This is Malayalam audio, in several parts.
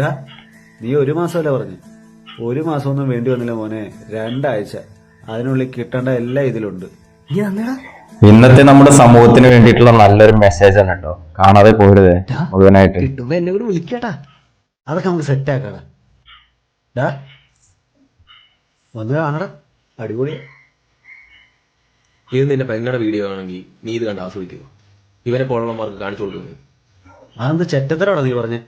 ഡാ നീ ഒരു മാസമല്ല പറഞ്ഞു? ഒരു മാസമൊന്നും വേണ്ടി വന്നില്ല മോനെ. രണ്ടാഴ്ച. അതിനുള്ളിൽ കിട്ടേണ്ട എല്ലാം ഇതിലുണ്ട്. നീ തന്നേടാ. ഇന്നത്തെ നമ്മുടെ സമൂഹത്തിന് വേണ്ടിയിട്ടുള്ള നല്ലൊരു മെസ്സേജ് ആണ് കേട്ടോ കാണാതെ പോരുത് മുഴുവനായിട്ട്. കിട്ടുമ്പോ എന്നെ കൂടെ വിളിക്കട്ടാ. അതൊക്കെ നമുക്ക് സെറ്റ് ആക്കടാ ഡാ. വന്ന് കാണടാ അടിപൊളി. ഇത് നിന്റെ പെങ്ങളുടെ വീഡിയോ ആണെങ്കിൽ നീ ഇത് കണ്ട് ആസ്വദിക്കുക ഇവനെ പോലുള്ളവർക്ക് കാണിച്ചു കൊടുക്കുന്നു അതെന്ത് ചെറ്റത്തരാണോ നീ പറഞ്ഞേ?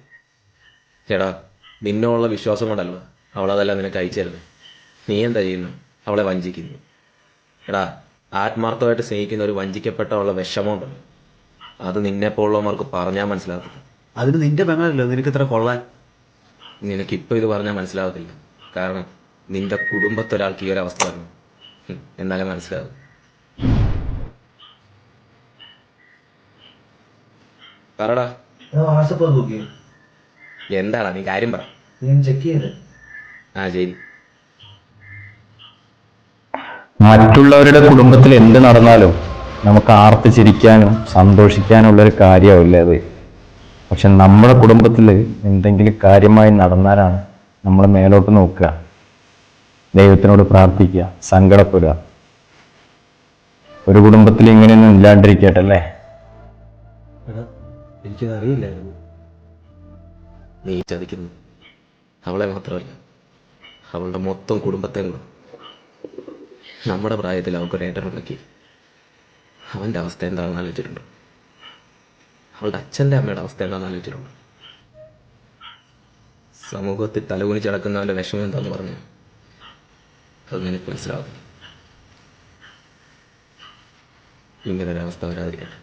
ചേടാ നിന്നോടുള്ള വിശ്വാസം കൊണ്ടല്ല അവളതെല്ലാം നിനക്ക് അയച്ചിരുന്നു നീ എന്താ ചെയ്യുന്നു? അവളെ വഞ്ചിക്കുന്നു. എടാ ആത്മാർത്ഥമായിട്ട് സ്നേഹിക്കുന്ന ഒരു വഞ്ചിക്കപ്പെട്ടവളുടെ വിഷമമുണ്ടല്ലോ. അത് നിന്നെ പോലുള്ളവർക്ക് പറഞ്ഞാൽ മനസ്സിലാകത്തില്ല. അതിന് നിന്റെ പെങ്ങളല്ലോ? നിനക്ക് ഇത്ര കൊള്ളാൻ? നിനക്കിപ്പോൾ ഇത് പറഞ്ഞാൽ മനസ്സിലാകത്തില്ല. കാരണം നിന്റെ കുടുംബത്തൊരാൾക്ക് ഈ ഒരു അവസ്ഥ വന്നു. എന്നാലേ മനസ്സിലാകും. പറടാ. വാട്സപ്പ് നോക്കി എന്താടാ നീ കാര്യം പറ. ഞാൻ ചെക്ക് ചെയ്തേ ആ ശരി. മറ്റുള്ളവരുടെ കുടുംബത്തിൽ എന്ത് നടന്നാലും നമുക്ക് ആർത്ത് ചിരിക്കാനും സന്തോഷിക്കാനുള്ള ഒരു കാര്യമല്ല അത്. പക്ഷെ നമ്മുടെ കുടുംബത്തിൽ എന്തെങ്കിലും കാര്യമായി നടന്നാലാണ് നമ്മൾ മേലോട്ട് നോക്കുക. ദൈവത്തിനോട് പ്രാർത്ഥിക്കുക സങ്കടപ്പെടുക. ഒരു കുടുംബത്തിൽ ഇങ്ങനെയൊന്നും ഇല്ലാണ്ടിരിക്കട്ടെ അല്ലേ? എനിക്കത് അറിയില്ലായിരുന്നു നീ ചതിക്കുന്നു അവളെ മാത്രമല്ല അവളുടെ മൊത്തം കുടുംബത്തെ നമ്മുടെ പ്രായത്തിൽ അവൾക്കൊരു ഏട്ടനുണ്ടാക്കി അവന്റെ അവസ്ഥ എന്താണെന്ന് ആലോചിച്ചിട്ടുണ്ട്. അവളുടെ അച്ഛന്റെ അമ്മയുടെ അവസ്ഥ എന്താണെന്ന് ആലോചിച്ചിട്ടുണ്ട്. സമൂഹത്തിൽ തലകുനിച്ച് കിടക്കുന്നവന്റെ വിഷമം എന്താന്ന് പറഞ്ഞു അത് നിനക്ക് മനസ്സിലാവും ഇങ്ങനെ ഒരവസ്ഥ വരാതിരിക്കട്ടെ.